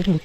ไม่ถูก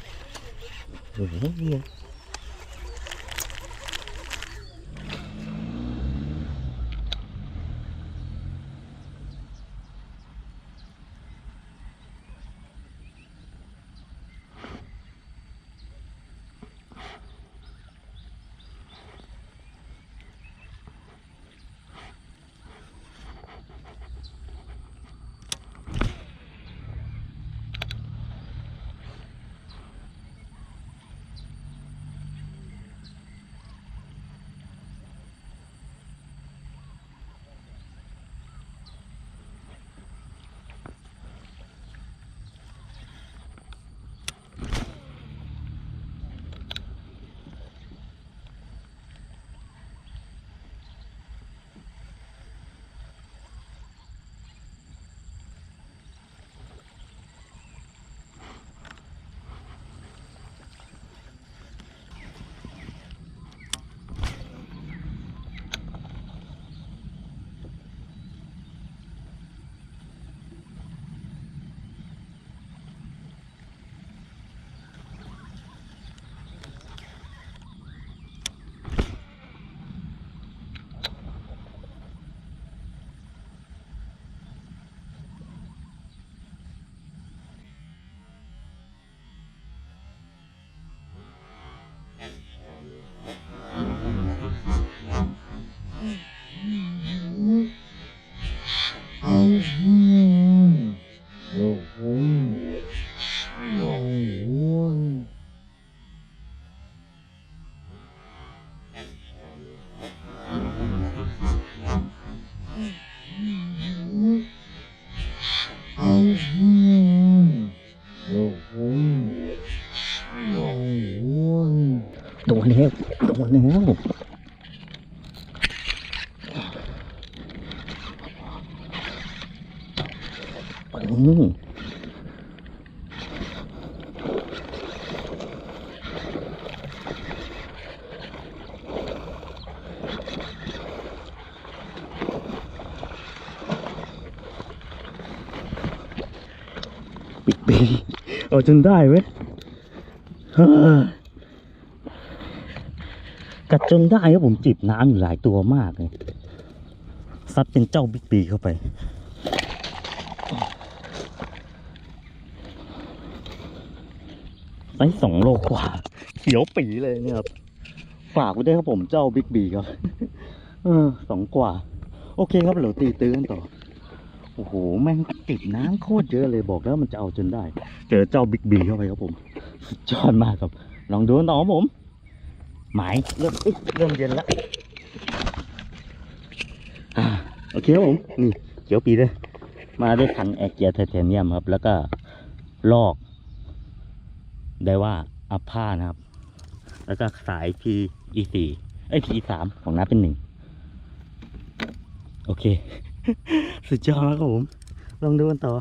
แล้วโดนแล้วอืมปิดปีเอาจนได้เว้ย กัดจนได้ครับผมจิบน้ำอยู่หลายตัวมากเลยซัดเป็นเจ้าบิ๊กบีเข้าไป ไซส์สองโลกว่า เขียวปีเลยเนี่ยครับ ฝากไว้ด้วยครับผมเจ้าบิ๊กบีครับ เออสองกว่า โอเคครับเราตีตื้อนต่อ โอ้โห แม่งจิบน้ำโคตรเยอะเลยบอกแล้วมันจะเอาจนได้ เจอเจ้าบิ๊กบีเข้าไปครับผมสุดยอดมากครับ ลองดูนต่อผม หมายเริ่มอุ๊ยเริ่มเย็นแล้วอ่าโอเคครับผมนี่เขียวปีเลยมาด้วยคันแอร์เกียร์ไทเทเนียมครับ แล้วก็ลอก ได้ว่าอัพผ้านะครับ แล้วก็สาย P E สี่ไอย P สามของน้าเป็นหนึ่งโอเค สุดยอดแล้วครับผม ลองดูกันต่อ